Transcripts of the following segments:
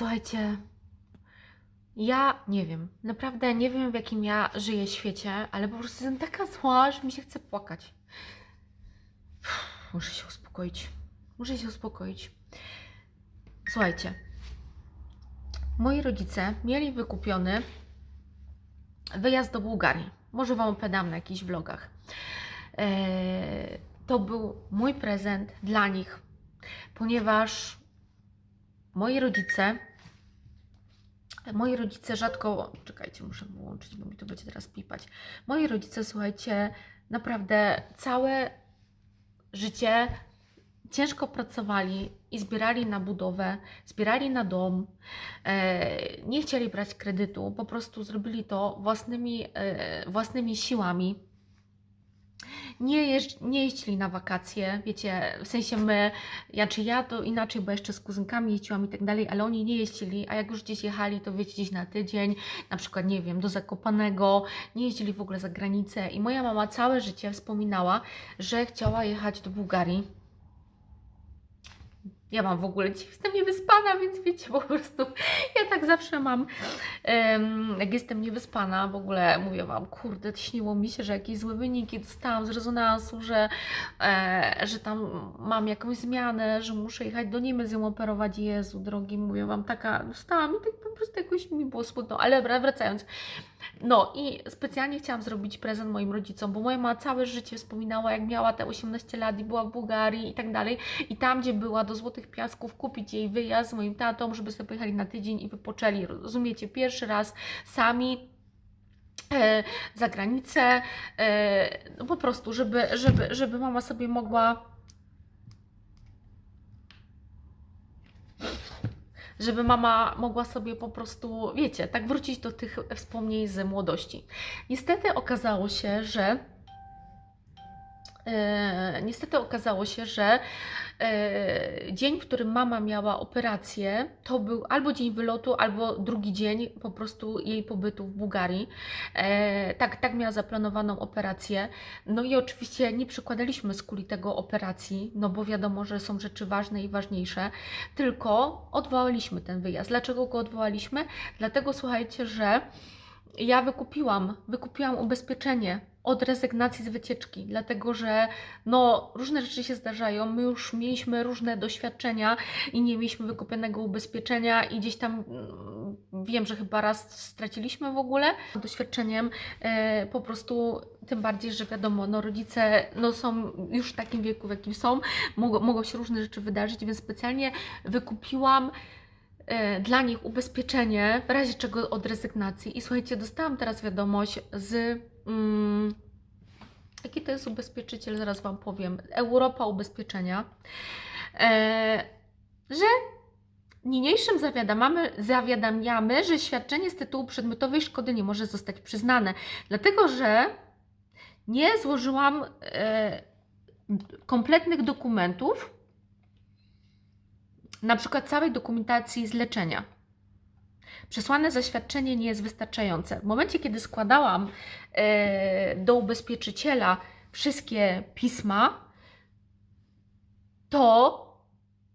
Słuchajcie, ja nie wiem, naprawdę nie wiem w jakim ja żyję świecie, ale po prostu jestem taka zła, że mi się chce płakać. Uff, Muszę się uspokoić. Muszę się uspokoić. Słuchajcie, moi rodzice mieli wykupiony wyjazd do Bułgarii. Może Wam opowiadam na jakichś vlogach. Eee, to był mój prezent dla nich, ponieważ moi rodzice, moi rodzice rzadko, czekajcie, muszę wyłączyć, bo mi to będzie teraz pipać. Moi rodzice, słuchajcie, naprawdę całe życie ciężko pracowali i zbierali na budowę, zbierali na dom, e, nie chcieli brać kredytu, po prostu zrobili to własnymi, e, własnymi siłami. Nie, jeźdź, nie jeździli na wakacje, wiecie, w sensie my, ja czy ja to inaczej, bo jeszcze z kuzynkami jeździłam i tak dalej, ale oni nie jeździli, a jak już gdzieś jechali, to wiecie, gdzieś na tydzień, na przykład, nie wiem, do Zakopanego, nie jeździli w ogóle za granicę i moja mama całe życie wspominała, że chciała jechać do Bułgarii. Ja mam w ogóle, dzisiaj jestem niewyspana, więc wiecie, po prostu ja tak zawsze mam, jak jestem niewyspana, w ogóle mówię Wam, kurde, śniło mi się, że jakieś złe wyniki dostałam z rezonansu, że, e, że tam mam jakąś zmianę, że muszę jechać do Niemiec ją operować, Jezu drogi, mówię Wam, taka, wstałam i tak po prostu jakoś mi było smutno, ale wracając, no i specjalnie chciałam zrobić prezent moim rodzicom, bo moja mama całe życie wspominała, jak miała te 18 lat i była w Bułgarii i tak dalej. I tam, gdzie była, do Złotych Piasków, kupić jej wyjazd z moim tatą, żeby sobie pojechali na tydzień i wypoczęli. Rozumiecie, pierwszy raz sami e, za granicę, e, no po prostu, żeby, żeby, żeby mama sobie mogła żeby mama mogła sobie po prostu, wiecie, tak wrócić do tych wspomnień z młodości. Niestety okazało się, że niestety okazało się, że e, dzień, w którym mama miała operację, to był albo dzień wylotu, albo drugi dzień po prostu jej pobytu w Bułgarii. E, tak, tak miała zaplanowaną operację. No i oczywiście nie przykładaliśmy skuli tego operacji, no bo wiadomo, że są rzeczy ważne i ważniejsze, tylko odwołaliśmy ten wyjazd. Dlaczego go odwołaliśmy? Dlatego słuchajcie, że ja wykupiłam, wykupiłam ubezpieczenie od rezygnacji z wycieczki, dlatego że no, różne rzeczy się zdarzają. My już mieliśmy różne doświadczenia i nie mieliśmy wykupionego ubezpieczenia i gdzieś tam mm, wiem, że chyba raz straciliśmy w ogóle doświadczeniem e, po prostu tym bardziej, że wiadomo, no rodzice no, są już w takim wieku, w jakim są, mogą, mogą się różne rzeczy wydarzyć, więc specjalnie wykupiłam dla nich ubezpieczenie, w razie czego od rezygnacji. I słuchajcie, dostałam teraz wiadomość z. Mm, jaki to jest ubezpieczyciel, zaraz Wam powiem. Europa Ubezpieczenia, e, że niniejszym zawiadamiamy, zawiadamiamy, że świadczenie z tytułu przedmiotowej szkody nie może zostać przyznane, dlatego że nie złożyłam e, kompletnych dokumentów na przykład całej dokumentacji z leczenia. Przesłane zaświadczenie nie jest wystarczające. W momencie, kiedy składałam e, do ubezpieczyciela wszystkie pisma, to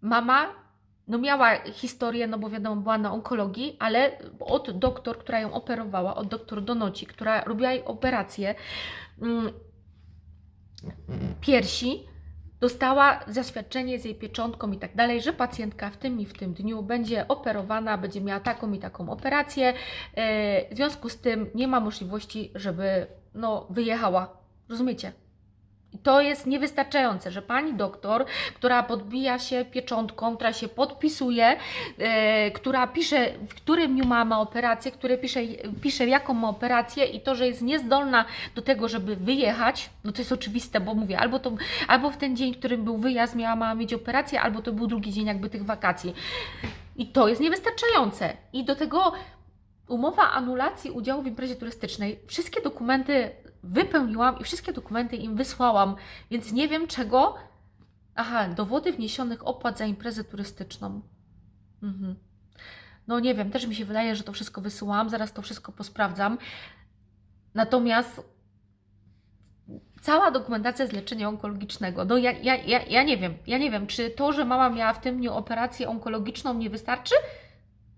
mama no miała historię, no bo wiadomo, była na onkologii, ale od doktor, która ją operowała, od doktor Donoci, która robiła jej operację mm, piersi, dostała zaświadczenie z jej pieczątką i tak dalej, że pacjentka w tym i w tym dniu będzie operowana, będzie miała taką i taką operację. E, W związku z tym nie ma możliwości, żeby no, wyjechała. Rozumiecie? To jest niewystarczające, że pani doktor, która podbija się pieczątką, która się podpisuje, e, która pisze, w którym dniu ma, ma operację, które pisze, pisze, jaką ma operację i to, że jest niezdolna do tego, żeby wyjechać, no to jest oczywiste, bo mówię, albo, to, albo w ten dzień, w którym był wyjazd, miała mama mieć operację, albo to był drugi dzień jakby tych wakacji. I to jest niewystarczające. I do tego umowa anulacji udziału w imprezie turystycznej. Wszystkie dokumenty wypełniłam i wszystkie dokumenty im wysłałam, więc nie wiem czego. Aha, dowody wniesionych opłat za imprezę turystyczną. Mhm. No nie wiem, też mi się wydaje, że to wszystko wysyłam, zaraz to wszystko posprawdzam. Natomiast cała dokumentacja z leczenia onkologicznego, no ja, ja, ja, ja nie wiem, ja nie wiem, czy to, że mama miała w tym dniu operację onkologiczną nie wystarczy?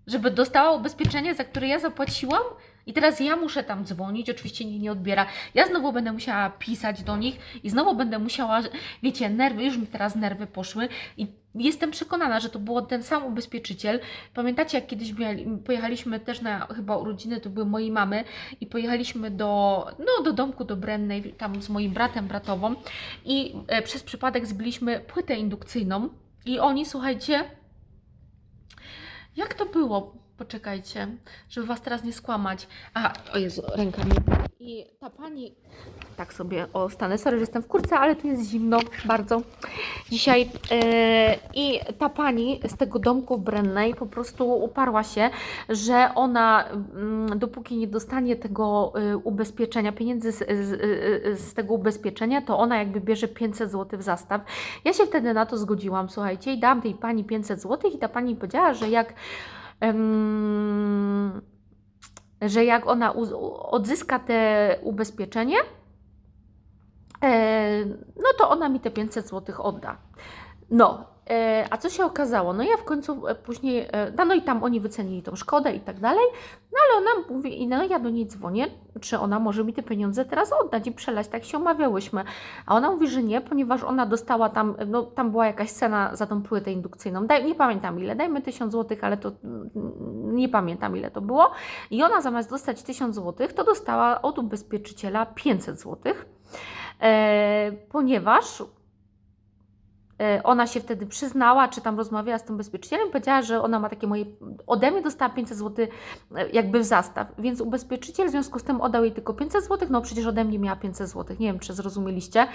żeby dostała ubezpieczenie, za które ja zapłaciłam i teraz ja muszę tam dzwonić, oczywiście nikt nie odbiera. Ja znowu będę musiała pisać do nich i znowu będę musiała, wiecie, nerwy, już mi teraz nerwy poszły i jestem przekonana, że to było ten sam ubezpieczyciel. Pamiętacie, jak kiedyś pojechaliśmy też na chyba urodziny, to były mojej mamy i pojechaliśmy do, no, do domku do Brennej, tam z moim bratem, bratową i e, przez przypadek zbiliśmy płytę indukcyjną i oni, słuchajcie, jak to było? Poczekajcie, żeby Was teraz nie skłamać. A, o Jezu, ręka mi. I ta pani, tak sobie, o stanę, sorry, że jestem w kurce, ale tu jest zimno, bardzo dzisiaj. Yy, I ta pani z tego domku w Brennej po prostu uparła się, że ona, mm, dopóki nie dostanie tego y, ubezpieczenia, pieniędzy z, z, y, z tego ubezpieczenia, to ona jakby bierze 500 zł w zastaw. Ja się wtedy na to zgodziłam, słuchajcie, i dałam tej pani 500 zł i ta pani powiedziała, że jak że jak ona odzyska te ubezpieczenie, e, no to ona mi te 500 zł odda. No, a co się okazało? No ja w końcu e, później, e, no, no i tam oni wycenili tą szkodę i tak dalej, no ale ona mówi, no ja do niej dzwonię, czy ona może mi te pieniądze teraz oddać i przelać, tak się umawiałyśmy. A ona mówi, że nie, ponieważ ona dostała tam, no tam była jakaś cena za tą płytę indukcyjną, Daj, nie pamiętam ile, dajmy 1000 zł, ale to mm, nie pamiętam ile to było. I ona zamiast dostać 1000 zł, to dostała od ubezpieczyciela 500 zł, e, ponieważ e, ona się wtedy przyznała, czy tam rozmawiała z tym ubezpieczycielem, powiedziała, że ona ma takie moje, ode mnie dostała 500 zł e, jakby w zastaw, więc ubezpieczyciel w związku z tym oddał jej tylko 500 zł, no przecież ode mnie miała 500 zł, nie wiem czy zrozumieliście,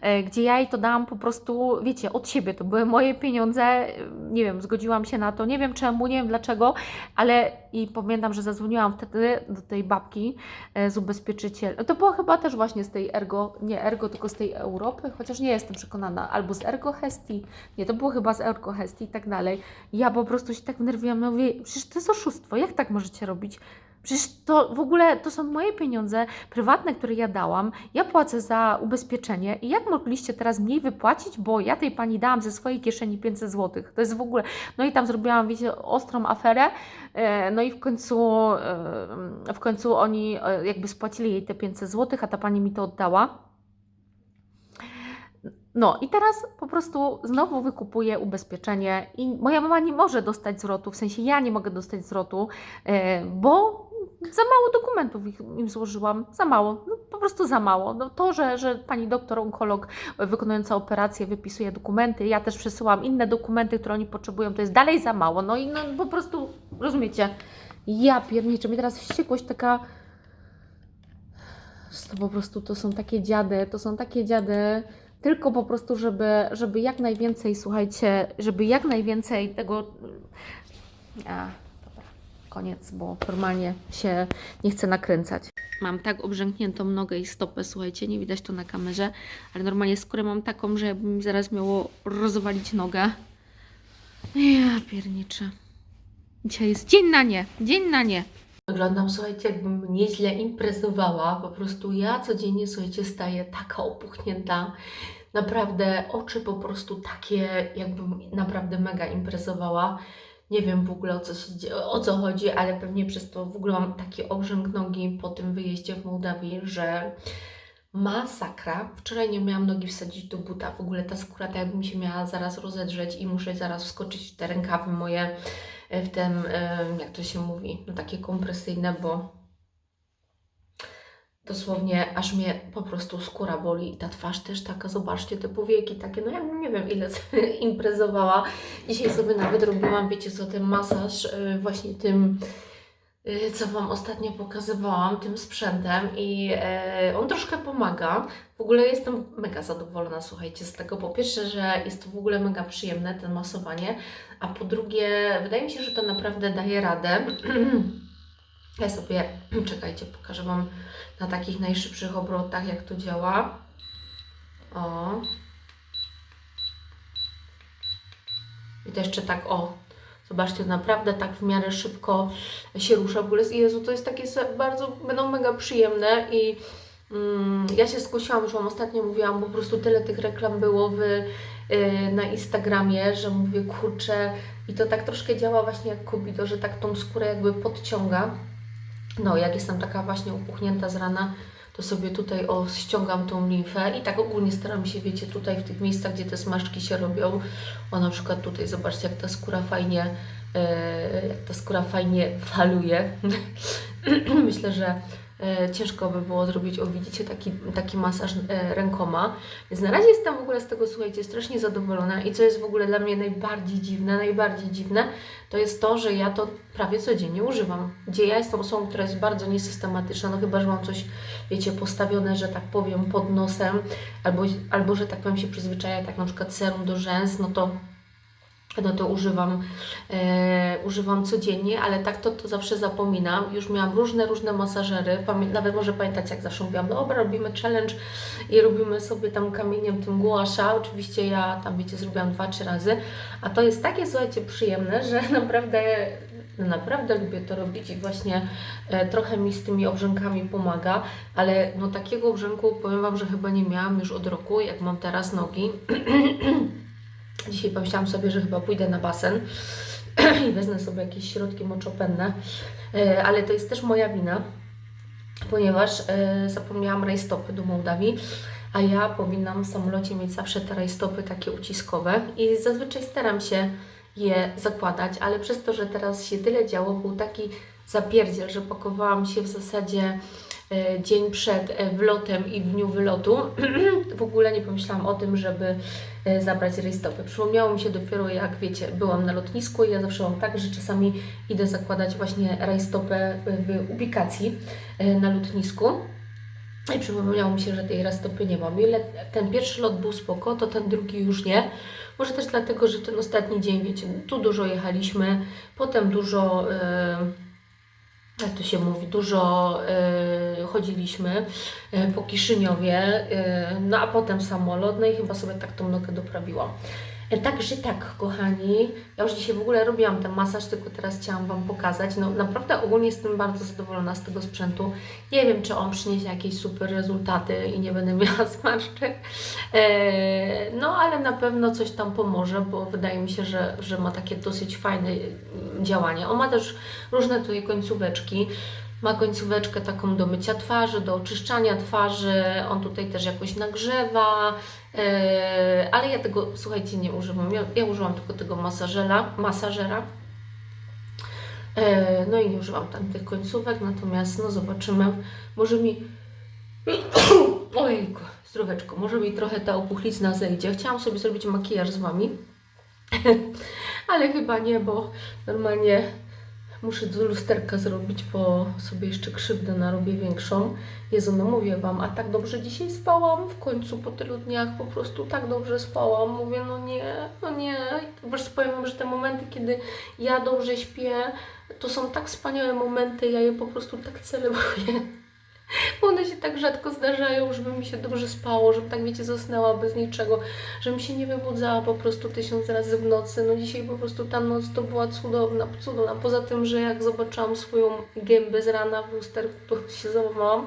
e, gdzie ja jej to dałam po prostu, wiecie, od siebie, to były moje pieniądze, e, nie wiem, zgodziłam się na to, nie wiem czemu, nie wiem dlaczego, ale i pamiętam, że zadzwoniłam wtedy do tej babki e, z ubezpieczycielem, to było chyba też właśnie z tej Ergo, nie Ergo, tylko z tej Europy, chociaż nie jestem przekonana, albo z Ergo Hesti, nie, to było chyba z Ergo Hesti i tak dalej. Ja po prostu się tak wnerwiłam, mówię, przecież to jest oszustwo, jak tak możecie robić? Przecież to w ogóle to są moje pieniądze prywatne, które ja dałam. Ja płacę za ubezpieczenie i jak mogliście teraz mniej wypłacić, bo ja tej pani dałam ze swojej kieszeni 500 zł. To jest w ogóle. No i tam zrobiłam, wiecie, ostrą aferę. E, No i w końcu, e, w końcu oni e, jakby spłacili jej te 500 zł, a ta pani mi to oddała. No i teraz po prostu znowu wykupuję ubezpieczenie i moja mama nie może dostać zwrotu, w sensie ja nie mogę dostać zwrotu, bo za mało dokumentów im złożyłam, za mało, no, po prostu za mało. No, to, że, że pani doktor onkolog e, wykonująca operację wypisuje dokumenty, ja też przesyłam inne dokumenty, które oni potrzebują, to jest dalej za mało. No i no, po prostu, rozumiecie, ja pierniczę, mi teraz wściekłość taka, to po prostu to są takie dziady, to są takie dziady, tylko po prostu, żeby, żeby jak najwięcej, słuchajcie, żeby jak najwięcej tego. A, dobra, koniec, bo normalnie się nie chcę nakręcać. Mam tak obrzękniętą nogę i stopę, słuchajcie, nie widać to na kamerze, ale normalnie skórę mam taką, że jakby mi zaraz miało rozwalić nogę. Ja pierniczę. Dzisiaj jest dzień na nie, dzień na nie. Wyglądam, słuchajcie, jakbym nieźle imprezowała. Po prostu ja codziennie, słuchajcie, staję taka opuchnięta. Naprawdę oczy po prostu takie, jakbym naprawdę mega imprezowała. Nie wiem w ogóle o co, się, o co chodzi, ale pewnie przez to w ogóle mam taki obrzęk nogi po tym wyjeździe w Mołdawii, że masakra. Wczoraj nie miałam nogi wsadzić do buta. W ogóle ta skóra tak jakby mi się miała zaraz rozedrzeć i muszę zaraz wskoczyć w te rękawy moje w tym, jak to się mówi, no takie kompresyjne, bo dosłownie aż mnie po prostu skóra boli i ta twarz też taka, zobaczcie, te powieki takie, no ja nie wiem ile imprezowała. Dzisiaj sobie nawet robiłam, wiecie co, ten masaż y, właśnie tym, y, co Wam ostatnio pokazywałam, tym sprzętem i e, on troszkę pomaga. W ogóle jestem mega zadowolona, słuchajcie, z tego. Po pierwsze, że jest to w ogóle mega przyjemne, ten masowanie, a po drugie, wydaje mi się, że to naprawdę daje radę. Ja sobie, czekajcie, pokażę Wam na takich najszybszych obrotach, jak to działa. O. I to jeszcze tak, o. Zobaczcie, naprawdę tak w miarę szybko się rusza. W ogóle, Jezu, to jest takie bardzo, będą mega przyjemne i mm, ja się skusiłam, już Wam ostatnio mówiłam, bo po prostu tyle tych reklam było w, y, na Instagramie, że mówię, kurczę, i to tak troszkę działa właśnie jak kobido, że tak tą skórę jakby podciąga. No, jak jestem taka właśnie upuchnięta z rana, to sobie tutaj o, ściągam tą limfę i tak ogólnie staram się, wiecie, tutaj w tych miejscach, gdzie te smażki się robią, o na przykład tutaj, zobaczcie, jak ta skóra fajnie, e, jak ta skóra fajnie faluje. Myślę, że ciężko by było zrobić, o widzicie, taki, taki masaż e, rękoma. Więc na razie jestem w ogóle z tego, słuchajcie, strasznie zadowolona i co jest w ogóle dla mnie najbardziej dziwne, najbardziej dziwne, to jest to, że ja to prawie codziennie używam. Gdzie ja jestem osobą, która jest bardzo niesystematyczna, no chyba, że mam coś, wiecie, postawione, że tak powiem, pod nosem, albo, albo że tak powiem się przyzwyczaja, tak na przykład serum do rzęs, no to no to używam, e, używam codziennie, ale tak to, to zawsze zapominam. Już miałam różne, różne masażery. Pamię nawet może pamiętacie, jak zawsze mówiłam, dobra, robimy challenge i robimy sobie tam kamieniem tym głasza. Oczywiście ja tam, wiecie, zrobiłam dwa, trzy razy. A to jest takie, słuchajcie, przyjemne, że naprawdę naprawdę lubię to robić i właśnie e, trochę mi z tymi obrzękami pomaga, ale no takiego obrzęku powiem Wam, że chyba nie miałam już od roku, jak mam teraz nogi. Dzisiaj pomyślałam sobie, że chyba pójdę na basen i wezmę sobie jakieś środki moczopenne, E, ale to jest też moja wina, ponieważ e, zapomniałam rajstopy do Mołdawii, a ja powinnam w samolocie mieć zawsze te rajstopy takie uciskowe i zazwyczaj staram się je zakładać, ale przez to, że teraz się tyle działo, był taki zapierdziel, że pakowałam się w zasadzie dzień przed e, wlotem i w dniu wylotu. w ogóle nie pomyślałam o tym, żeby e, zabrać rejstopy. Przypomniało mi się dopiero jak, wiecie, byłam na lotnisku i ja zawsze mam tak, że czasami idę zakładać właśnie rajstopę w ubikacji e, na lotnisku. I przypomniało mi się, że tej rajstopy nie mam. I le- ten pierwszy lot był spoko, to ten drugi już nie. Może też dlatego, że ten ostatni dzień, wiecie, tu dużo jechaliśmy, potem dużo, e, jak to się mówi, dużo e, chodziliśmy e, po Kiszyniowie, e, no a potem samolot, no i chyba sobie tak tą nogę doprawiłam. Także tak, kochani, ja już dzisiaj w ogóle robiłam ten masaż, tylko teraz chciałam Wam pokazać. No naprawdę ogólnie jestem bardzo zadowolona z tego sprzętu. Nie wiem, czy on przyniesie jakieś super rezultaty i nie będę miała zmarszczek. E, no, ale na pewno coś tam pomoże, bo wydaje mi się, że, że ma takie dosyć fajne działanie. On ma też różne tutaj końcóweczki. Ma końcóweczkę taką do mycia twarzy, do oczyszczania twarzy. On tutaj też jakoś nagrzewa. Yy, ale ja tego, słuchajcie, nie używam. Ja, ja użyłam tylko tego masażera, masażera. No i nie używam tam tych końcówek, natomiast no zobaczymy. Może mi. Ojejku, zdroweczko, może mi trochę ta opuchlizna zejdzie. Chciałam sobie zrobić makijaż z Wami, ale chyba nie, bo normalnie muszę do lusterka zrobić, bo sobie jeszcze krzywdę narobię większą. Jezu, no mówię Wam, a tak dobrze dzisiaj spałam w końcu po tylu dniach, po prostu tak dobrze spałam. Mówię, no nie, no nie. Po prostu powiem Wam, że te momenty, kiedy ja dobrze śpię, to są tak wspaniałe momenty, ja je po prostu tak celebruję. One się tak rzadko zdarzają, żeby mi się dobrze spało, żebym tak wiecie, zasnęła bez niczego, żebym się nie wybudzała po prostu tysiąc razy w nocy. No dzisiaj po prostu ta noc to była cudowna, cudowna. Poza tym, że jak zobaczyłam swoją gębę z rana w lusterku, to się załamałam.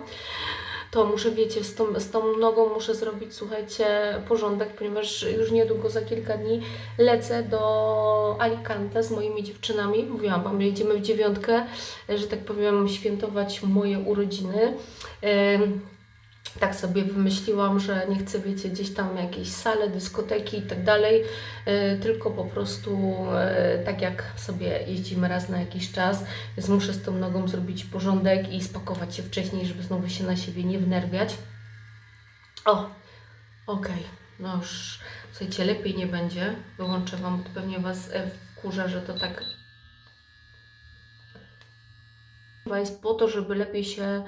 To muszę, wiecie, z tą, z tą nogą muszę zrobić, słuchajcie, porządek, ponieważ już niedługo, za kilka dni lecę do Alicante z moimi dziewczynami. Mówiłam Wam, jedziemy w dziewiątkę, że tak powiem, świętować moje urodziny. Ym, tak sobie wymyśliłam, że nie chcę, wiecie, gdzieś tam jakieś sale, dyskoteki i tak dalej, y, tylko po prostu y, tak jak sobie jeździmy raz na jakiś czas, więc muszę z tą nogą zrobić porządek i spakować się wcześniej, żeby znowu się na siebie nie wnerwiać. O, okej, no już, słuchajcie, lepiej nie będzie, wyłączę Wam, pewnie Was e, wkurza, że to tak Chyba jest po to, żeby lepiej się,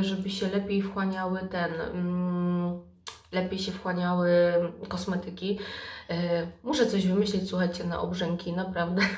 y, żeby się lepiej wchłaniały ten, mm, lepiej się wchłaniały kosmetyki. Y, Muszę coś wymyślić, słuchajcie, na obrzęki, naprawdę.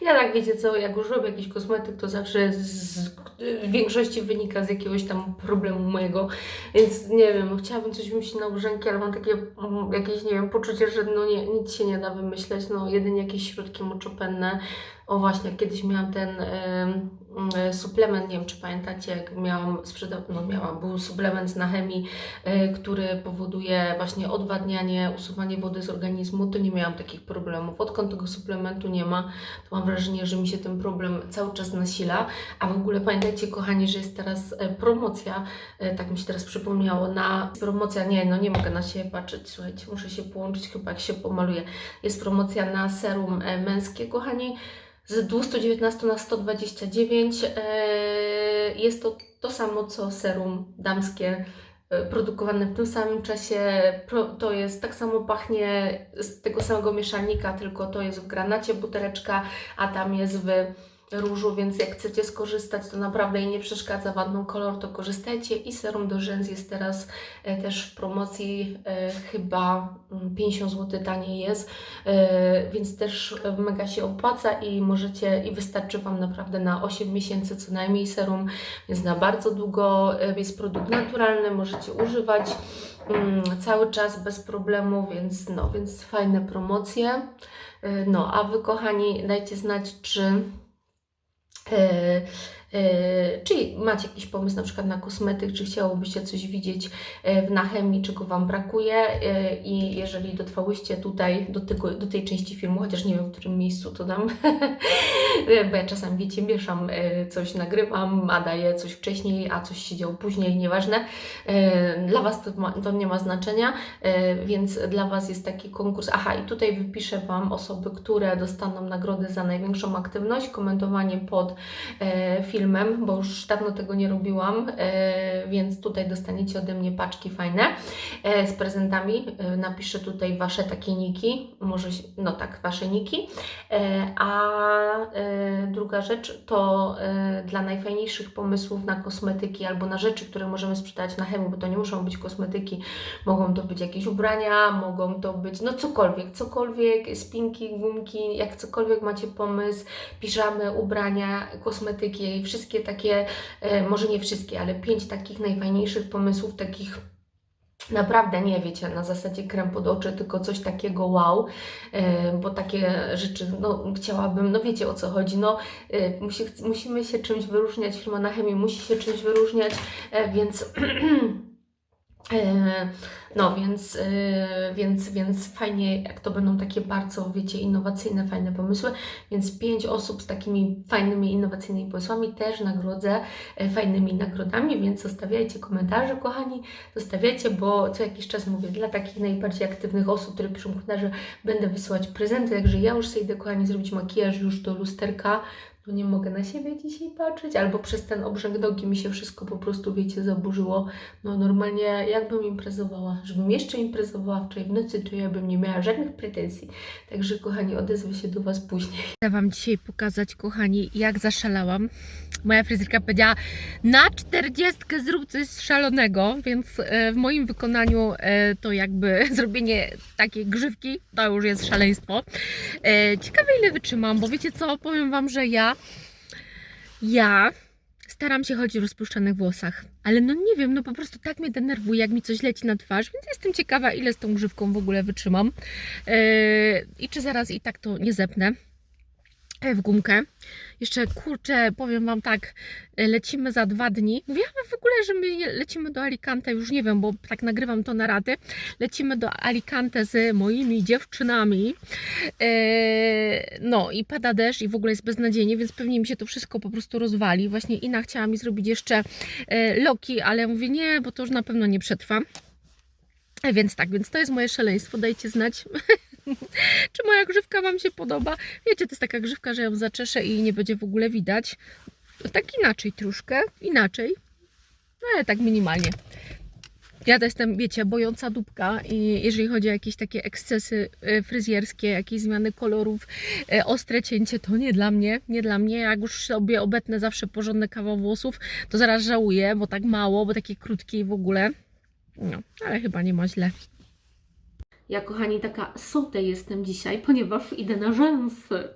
Ja tak wiecie co, jak już robię jakiś kosmetyk, to zawsze z, w większości wynika z jakiegoś tam problemu mojego, więc nie wiem, chciałabym coś wymyślić na obrzęki, ale mam takie mm, jakieś, nie wiem, poczucie, że no nie, nic się nie da wymyśleć, no jedynie jakieś środki moczopenne. O właśnie, kiedyś miałam ten em, e, suplement, nie wiem czy pamiętacie, jak miałam sprzeda- no miałam, był suplement z Nachemii, e, który powoduje właśnie odwadnianie, usuwanie wody z organizmu, to nie miałam takich problemów. Odkąd tego suplementu nie ma, to mam wrażenie, że mi się ten problem cały czas nasila. A w ogóle pamiętajcie, kochani, że jest teraz e, promocja, e, tak mi się teraz przypomniało, na promocja, nie, no nie mogę na siebie patrzeć, słuchajcie, muszę się połączyć chyba jak się pomaluję. Jest promocja na serum męskie, kochani, z 219 na 129. E, Jest to to samo co serum damskie e, produkowane w tym samym czasie. To jest tak samo pachnie z tego samego mieszalnika, tylko to jest w granacie buteleczka, a tam jest w różu, więc jak chcecie skorzystać, to naprawdę jej nie przeszkadza wadną kolor, to korzystajcie. I serum do rzęs jest teraz e, też w promocji, e, chyba mm, 50 zł taniej jest, e, więc też mega się opłaca i możecie, i wystarczy Wam naprawdę na 8 miesięcy co najmniej serum, więc na bardzo długo jest produkt naturalny, możecie używać mm, cały czas bez problemu, więc no, więc fajne promocje. No, a Wy kochani, dajcie znać, czy E, e, czy macie jakiś pomysł na przykład na kosmetyk, czy chciałobyście coś widzieć e, w Nachemii, czego Wam brakuje e, i jeżeli dotrwałyście tutaj do, tego, do tej części filmu, chociaż nie wiem w którym miejscu to dam, e, bo ja czasami wiecie, mieszam, e, coś nagrywam, a daję coś wcześniej, a coś się działo później, nieważne. E, Dla Was to, ma, to nie ma znaczenia, e, więc dla Was jest taki konkurs. Aha, i tutaj wypiszę Wam osoby, które dostaną nagrody za największą aktywność, komentowanie pod e, filmem, bo już dawno tego nie robiłam, e, więc tutaj dostaniecie ode mnie paczki fajne e, z prezentami. E, napiszę tutaj Wasze takie niki, może, no tak, Wasze niki. A druga rzecz to dla najfajniejszych pomysłów na kosmetyki albo na rzeczy, które możemy sprzedać na chemii, bo to nie muszą być kosmetyki, mogą to być jakieś ubrania, mogą to być no cokolwiek, cokolwiek, spinki, gumki, jak cokolwiek macie pomysł, piżamy, ubrania, kosmetyki, wszystkie takie, e, może nie wszystkie, ale pięć takich najfajniejszych pomysłów, takich naprawdę nie wiecie, na zasadzie krem pod oczy, tylko coś takiego wow, e, bo takie rzeczy, no chciałabym, no wiecie o co chodzi, no e, musi, musimy się czymś wyróżniać, firma na chemii musi się czymś wyróżniać, więc No, więc, e, więc, więc fajnie, jak to będą takie bardzo, wiecie, innowacyjne, fajne pomysły. Więc pięć osób z takimi fajnymi, innowacyjnymi pomysłami też nagrodzę e, fajnymi nagrodami, więc zostawiajcie komentarze, kochani, zostawiajcie, bo co jakiś czas mówię, dla takich najbardziej aktywnych osób, które piszą komentarze, będę wysyłać prezenty, także ja już sobie idę, kochani, zrobić makijaż już do lusterka, bo nie mogę na siebie dzisiaj patrzeć, albo przez ten obrzęk nogi mi się wszystko po prostu, wiecie, zaburzyło. No normalnie jakbym imprezowała, żebym jeszcze imprezowała wczoraj w nocy, to ja bym nie miała żadnych pretensji. Także kochani, odezwę się do Was później. Chcę Wam dzisiaj pokazać, kochani, jak zaszalałam. Moja fryzjerka powiedziała, na czterdziestkę zrób coś szalonego, więc e, w moim wykonaniu e, to jakby zrobienie takiej grzywki, to już jest szaleństwo. E, Ciekawe ile wytrzymam, bo wiecie co, powiem Wam, że ja, ja staram się chodzić w rozpuszczonych włosach, ale no nie wiem, no po prostu tak mnie denerwuje, jak mi coś leci na twarz, więc jestem ciekawa, ile z tą grzywką w ogóle wytrzymam. E, i czy zaraz i tak to nie zepnę w gumkę. Jeszcze kurczę, powiem Wam tak, e, lecimy za dwa dni. Mówiłam w ogóle, że my lecimy do Alicante, już nie wiem, bo tak nagrywam to na raty. Lecimy do Alicante z moimi dziewczynami. E, No i pada deszcz i w ogóle jest beznadziejnie, więc pewnie mi się to wszystko po prostu rozwali. Właśnie Ina chciała mi zrobić jeszcze e, loki, ale mówię nie, bo to już na pewno nie przetrwa. E, Więc tak, więc to jest moje szaleństwo. Dajcie znać, czy moja grzywka Wam się podoba. Wiecie, to jest taka grzywka, że ją zaczeszę i nie będzie w ogóle widać. Tak inaczej troszkę, inaczej, no ale tak minimalnie. Ja to jestem, wiecie, bojąca dupka i jeżeli chodzi o jakieś takie ekscesy e, fryzjerskie, jakieś zmiany kolorów, e, ostre cięcie, to nie dla mnie, nie dla mnie. Jak już sobie obetnę zawsze porządny kawał włosów, to zaraz żałuję, bo tak mało, bo takie krótkie i w ogóle. No, ale chyba nie ma źle. Ja, kochani, taka sotę jestem dzisiaj, ponieważ idę na rzęsy.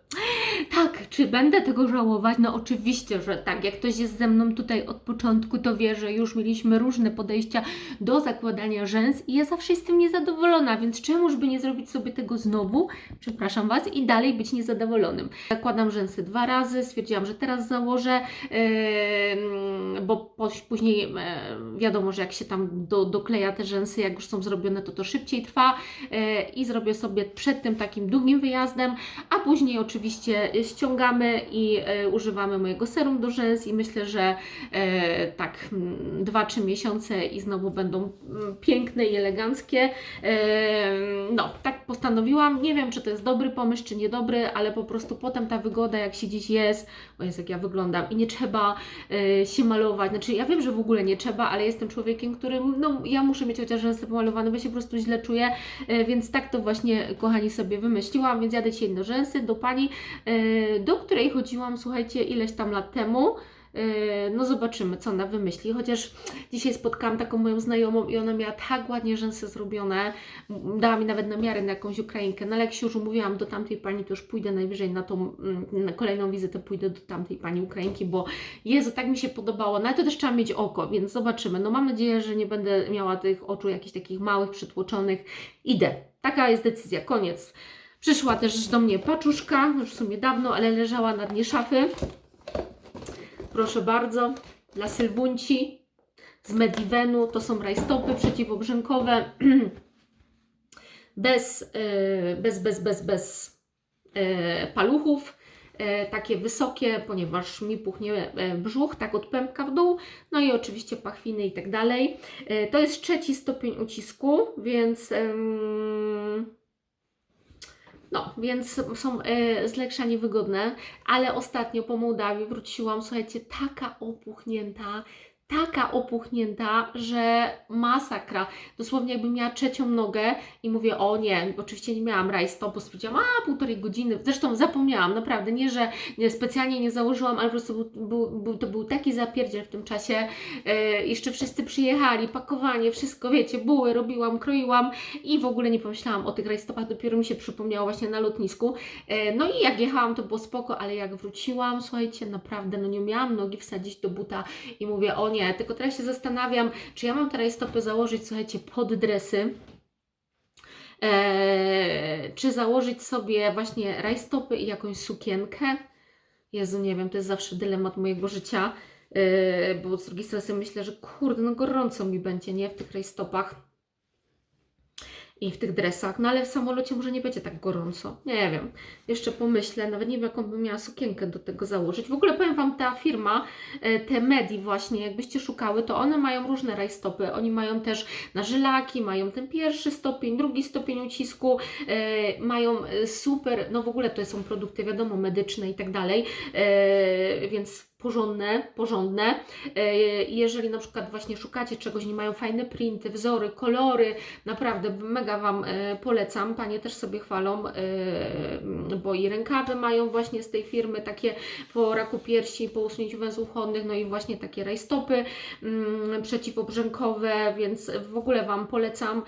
Tak, czy będę tego żałować? No oczywiście, że tak. Jak ktoś jest ze mną tutaj od początku, to wie, że już mieliśmy różne podejścia do zakładania rzęs i ja zawsze jestem niezadowolona, więc czemuż by nie zrobić sobie tego znowu, przepraszam Was, i dalej być niezadowolonym. Zakładam rzęsy dwa razy, stwierdziłam, że teraz założę, yy, bo później yy, wiadomo, że jak się tam do, dokleja te rzęsy, jak już są zrobione, to to szybciej trwa yy, i zrobię sobie przed tym takim długim wyjazdem, a później oczywiście ściągamy i e, używamy mojego serum do rzęs i myślę, że e, tak 2-3 miesiące i znowu będą mm, piękne i eleganckie. E, no, tak postanowiłam. Nie wiem, czy to jest dobry pomysł, czy niedobry, ale po prostu potem ta wygoda, jak się dziś jest, o jest jak ja wyglądam i nie trzeba e, się malować. Znaczy, ja wiem, że w ogóle nie trzeba, ale jestem człowiekiem, którym, no, ja muszę mieć chociaż rzęsy pomalowane, bo się po prostu źle czuję, e, więc tak to właśnie, kochani, sobie wymyśliłam, więc jadę dzisiaj do rzęsy, do pani, e, do której chodziłam, słuchajcie, ileś tam lat temu. E, No zobaczymy, co ona wymyśli. Chociaż dzisiaj spotkałam taką moją znajomą i ona miała tak ładnie rzęsy zrobione. Dała mi nawet namiary na jakąś Ukrainkę. No ale jak się już umówiłam do tamtej pani, to już pójdę najwyżej na tą mm, na kolejną wizytę, pójdę do tamtej pani Ukrainki, bo Jezu, tak mi się podobało. No ale to też trzeba mieć oko, więc zobaczymy. No mam nadzieję, że nie będę miała tych oczu jakichś takich małych, przytłoczonych. Idę. Taka jest decyzja. Koniec. Przyszła też do mnie paczuszka, już w sumie dawno, ale leżała na dnie szafy. Proszę bardzo, dla Sylwunci z Medivenu. To są rajstopy przeciwobrzękowe. bez, e, bez, bez, bez, bez e, paluchów. E, takie wysokie, ponieważ mi puchnie e, brzuch, tak od pępka w dół. No i oczywiście pachwiny i tak dalej. E, To jest trzeci stopień ucisku, więc. em, no, więc są e, z niewygodne, ale ostatnio po Mołdawii wróciłam, słuchajcie, taka opuchnięta, taka opuchnięta, że masakra. Dosłownie jakbym miała trzecią nogę i mówię, o nie, oczywiście nie miałam rajstopu, stwierdziłam, a półtorej godziny, zresztą zapomniałam, naprawdę, nie, że nie, specjalnie nie założyłam, ale po prostu był, był, to był taki zapierdziel w tym czasie, e, jeszcze wszyscy przyjechali, pakowanie, wszystko, wiecie, buły robiłam, kroiłam, i w ogóle nie pomyślałam o tych rajstopach, dopiero mi się przypomniało właśnie na lotnisku. E, No i jak jechałam, to było spoko, ale jak wróciłam, słuchajcie, naprawdę, no nie umiałam nogi wsadzić do buta i mówię, o nie, tylko teraz się zastanawiam, czy ja mam te rajstopy założyć, słuchajcie, pod dresy, e, czy założyć sobie właśnie rajstopy i jakąś sukienkę. Jezu, nie wiem, to jest zawsze dylemat mojego życia, e, bo z drugiej strony myślę, że kurde, no gorąco mi będzie, nie, w tych rajstopach i w tych dresach, no ale w samolocie może nie będzie tak gorąco. Nie wiem. Jeszcze pomyślę, nawet nie wiem, jaką bym miała sukienkę do tego założyć. W ogóle powiem Wam, ta firma, e, te Medi właśnie, jakbyście szukały, to one mają różne rajstopy. Oni mają też na żylaki, mają ten pierwszy stopień, drugi stopień ucisku, e, mają e, super, no w ogóle to są produkty, wiadomo, medyczne i tak dalej, więc porządne, porządne. E, Jeżeli na przykład właśnie szukacie czegoś, nie mają fajne printy, wzory, kolory, naprawdę mega Wam e, polecam. Panie też sobie chwalą, e, bo i rękawy mają właśnie z tej firmy, takie po raku piersi, po usunięciu węzłów chłonnych, no i właśnie takie rajstopy mm, przeciwobrzękowe, więc w ogóle Wam polecam,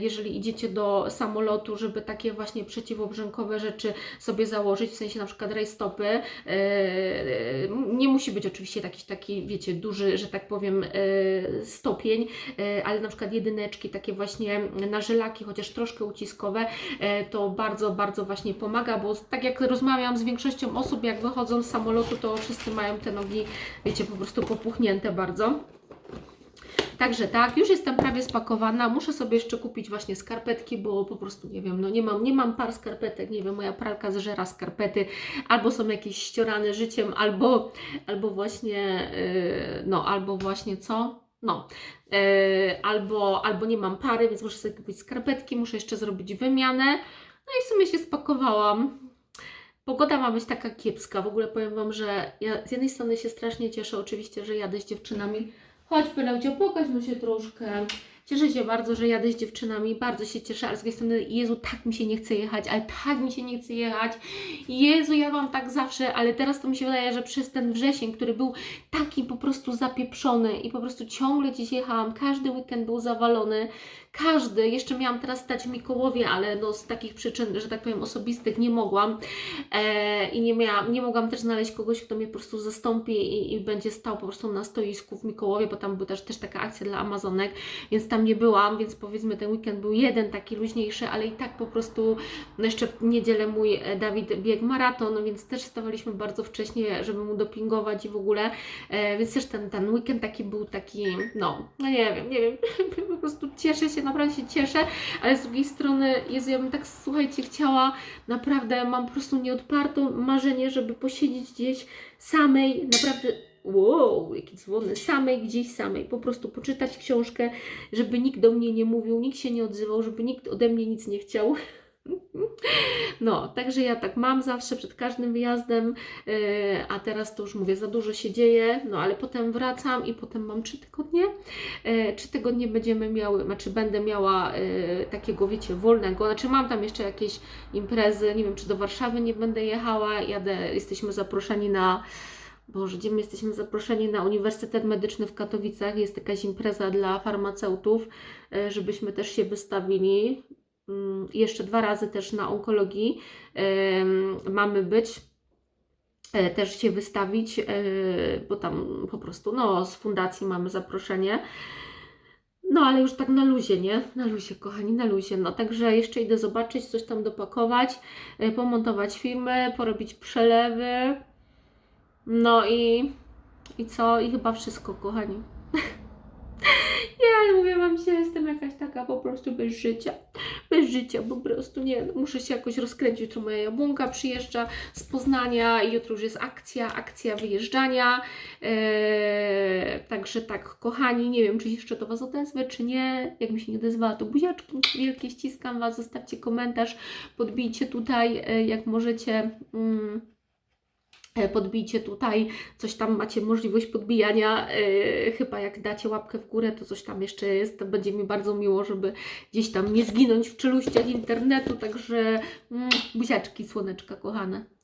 jeżeli idziecie do samolotu, żeby takie właśnie przeciwobrzękowe rzeczy sobie założyć, w sensie na przykład rajstopy. Nie musi być oczywiście jakiś taki, wiecie, duży, że tak powiem, e, stopień, e, ale na przykład jedyneczki, takie właśnie na żelaki, chociaż troszkę uciskowe, e, to bardzo, bardzo właśnie pomaga, bo tak jak rozmawiam z większością osób, jak wychodzą z samolotu, to wszyscy mają te nogi, wiecie, po prostu popuchnięte bardzo. Także tak, już jestem prawie spakowana. Muszę sobie jeszcze kupić właśnie skarpetki, bo po prostu nie wiem, no nie mam, nie mam par skarpetek, nie wiem, moja pralka zżera skarpety, albo są jakieś ściorane życiem, albo, albo właśnie, yy, no, albo właśnie co? No, yy, albo, albo nie mam pary, więc muszę sobie kupić skarpetki, muszę jeszcze zrobić wymianę. No i w sumie się spakowałam. Pogoda ma być taka kiepska. W ogóle powiem Wam, że ja z jednej strony się strasznie cieszę, oczywiście, że jadę z dziewczynami. Chodź, Peleucio, pokaż mu się troszkę. Cieszę się bardzo, że jadę z dziewczynami, bardzo się cieszę, ale z drugiej strony, Jezu, tak mi się nie chce jechać, ale tak mi się nie chce jechać. Jezu, ja mam tak zawsze, ale teraz to mi się wydaje, że przez ten wrzesień, który był taki po prostu zapieprzony i po prostu ciągle gdzieś jechałam, każdy weekend był zawalony, każdy, jeszcze miałam teraz stać w Mikołowie, ale no z takich przyczyn, że tak powiem, osobistych nie mogłam e, i nie miałam, nie mogłam też znaleźć kogoś, kto mnie po prostu zastąpi i, i będzie stał po prostu na stoisku w Mikołowie, bo tam była też, też taka akcja dla Amazonek, więc tam nie byłam, więc powiedzmy ten weekend był jeden taki luźniejszy, ale i tak po prostu no jeszcze w niedzielę mój e, Dawid biegł maraton, więc też stawaliśmy bardzo wcześnie, żeby mu dopingować i w ogóle, e, więc też ten, ten weekend taki był taki, no, no nie wiem, nie wiem, po prostu cieszę się, naprawdę się cieszę, ale z drugiej strony, Jezu, ja bym tak, słuchajcie, chciała, naprawdę mam po prostu nieodparte marzenie, żeby posiedzieć gdzieś samej, naprawdę Wow, jaki dzwony, samej gdzieś samej, po prostu poczytać książkę, żeby nikt do mnie nie mówił, nikt się nie odzywał, żeby nikt ode mnie nic nie chciał. No, także ja tak mam zawsze przed każdym wyjazdem, yy, a teraz to już mówię, za dużo się dzieje, no ale potem wracam i potem mam trzy tygodnie. Yy, Trzy tygodnie będziemy miały, znaczy będę miała yy, takiego, wiecie, wolnego, znaczy mam tam jeszcze jakieś imprezy, nie wiem, czy do Warszawy nie będę jechała, jadę, jesteśmy zaproszeni na Boże, gdzie my jesteśmy zaproszeni na Uniwersytet Medyczny w Katowicach. Jest jakaś impreza dla farmaceutów, e, żebyśmy też się wystawili. Mm, Jeszcze dwa razy też na onkologii mamy być. e, Też się wystawić, e, bo tam po prostu no, z fundacji mamy zaproszenie. No, ale już tak na luzie, nie? Na luzie, kochani, na luzie. No, także jeszcze idę zobaczyć, coś tam dopakować, pomontować filmy, porobić przelewy. No i, i co? I chyba wszystko, kochani. Ja mówię Wam się, jestem jakaś taka po prostu bez życia. Bez życia po prostu, nie. no, Muszę się jakoś rozkręcić. Jutro moja jabłonka przyjeżdża z Poznania i jutro już jest akcja, akcja wyjeżdżania. Eee, także tak, kochani, nie wiem, czy jeszcze do Was odezwę, czy nie. Jak mi się nie odezwała, to buziaczki wielkie, ściskam Was, zostawcie komentarz, podbijcie tutaj, e, jak możecie. Mm, podbijcie tutaj, coś tam macie możliwość podbijania, e, chyba jak dacie łapkę w górę, to coś tam jeszcze jest, to będzie mi bardzo miło, żeby gdzieś tam nie zginąć w czeluściach internetu, także mm, buziaczki, słoneczka kochane.